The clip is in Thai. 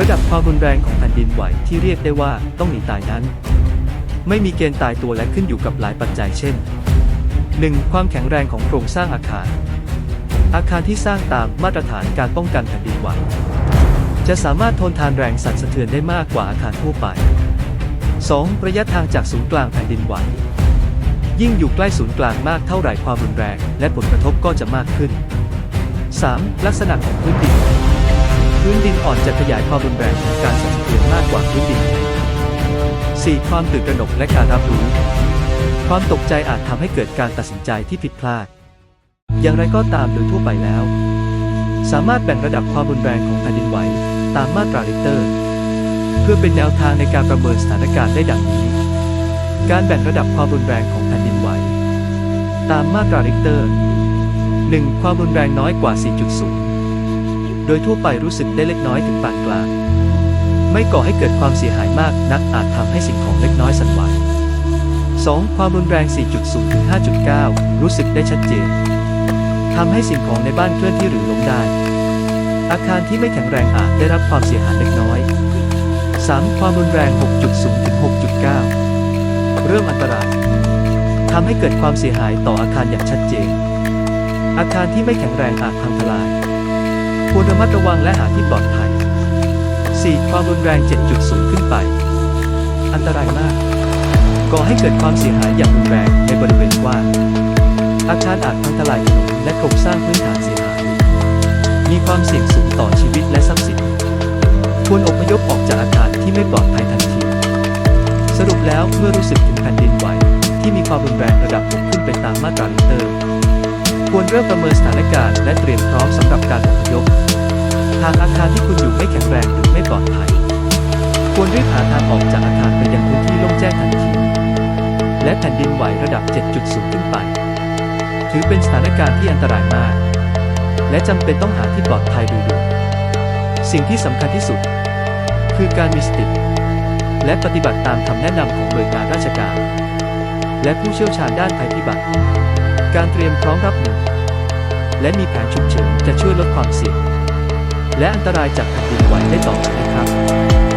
ระดับความรุนแรงของแผ่นดินไหวที่เรียกได้ว่าต้องหนีตายนั้น ไม่มีเกณฑ์ตายตัวและขึ้นอยู่กับหลายปัจจัยเช่น 1. ความแข็งแรงของโครงสร้างอาคาร อาคารที่สร้างตามมาตรฐานการป้องกันแผ่นดินไหว จะสามารถทนทานแรงสั่นสะเทือนได้มากกว่าอาคารทั่วไป 2. ระยะทางจากศูนย์กลางแผ่นดินไหว ยิ่งอยู่ใกล้ศูนย์กลางมากเท่าไหร่ความรุนแรง และผลกระทบก็จะมากขึ้น 3. ลักษณะของพื้นดิน พื้นดินอ่อนจะขยายความรุนแรงของการสั่นสะเทือนมากกว่าพื้นดินแข็ง 4. ความตื่นตระหนกและการรับรู้ ความตกใจอาจทำให้เกิดการตัดสินใจที่ผิดพลาด อย่างไรก็ตามโดยทั่วไปแล้ว สามารถแบ่งระดับความรุนแรงของแผ่นดินไหวตามมาตราริกเตอร์ เพื่อเป็นแนวทางในการประเมินสถานการณ์ได้ดังนี้ การแบ่งระดับความรุนแรงของแผ่นดินไหว ตามมาตราริกเตอร์ 1. ความรุนแรงน้อยกว่า 4.0 โดยทั่วไปรู้สึกได้เล็กน้อยถึงปานกลาง ไม่ก่อให้เกิดความเสียหายมากนักอาจทำให้สิ่งของเล็กน้อยสั่นไหว 2. ความรุนแรง 4.0 ถึง 5.9 รู้สึกได้ชัดเจนทำให้สิ่งของในบ้านเคลื่อนที่หรือล้มได้ อาคารที่ไม่แข็งแรงอาจได้รับความเสียหายเล็กน้อย 3. ความรุนแรง 6.0 ถึง 6.9 เริ่มอันตรายทำให้เกิดความเสียหายต่ออาคารอย่างชัดเจน อาคารที่ไม่แข็งแรงอาจพังทลาย ควรระมัดระวังและหาที่ปลอดภัย 4. ความรุนแรง 7.0 ขึ้นไป อันตรายมาก ก่อให้เกิดความเสียหายอย่างรุนแรงในบริเวณกว้าง อาคารอาจพังทลายถนนและโครงสร้างพื้นฐานเสียหาย มีความเสี่ยงสูงต่อชีวิตและทรัพย์สิน ควรอพยพออกจากอาคารที่ไม่ปลอดภัยทันที สรุปแล้วเมื่อรู้สึกถึงแผ่น ควรเริ่มประเมินสถานการณ์และเตรียมพร้อมสำหรับการอพยพ หากอาคารที่คุณอยู่ไม่แข็งแรงหรือไม่ปลอดภัย ควรรีบหาทางออกจากอาคารไปยังพื้นที่โล่งแจ้งทันที และแผ่นดินไหวระดับ 7.0 ขึ้นไป ถือเป็นสถานการณ์ที่อันตรายมาก และจำเป็นต้องหาที่ปลอดภัยโดยด่วนสิ่งที่สำคัญที่สุด คือการมีสติและปฏิบัติตามคำแนะนำของหน่วยงานราชการ และผู้เชี่ยวชาญด้านภัยพิบัติ การเตรียมพร้อมรับมือและมีแผนฉุกเฉินจะช่วยลดความเสี่ยง และอันตรายจากแผ่นดินไหวได้ต่อไปนะครับ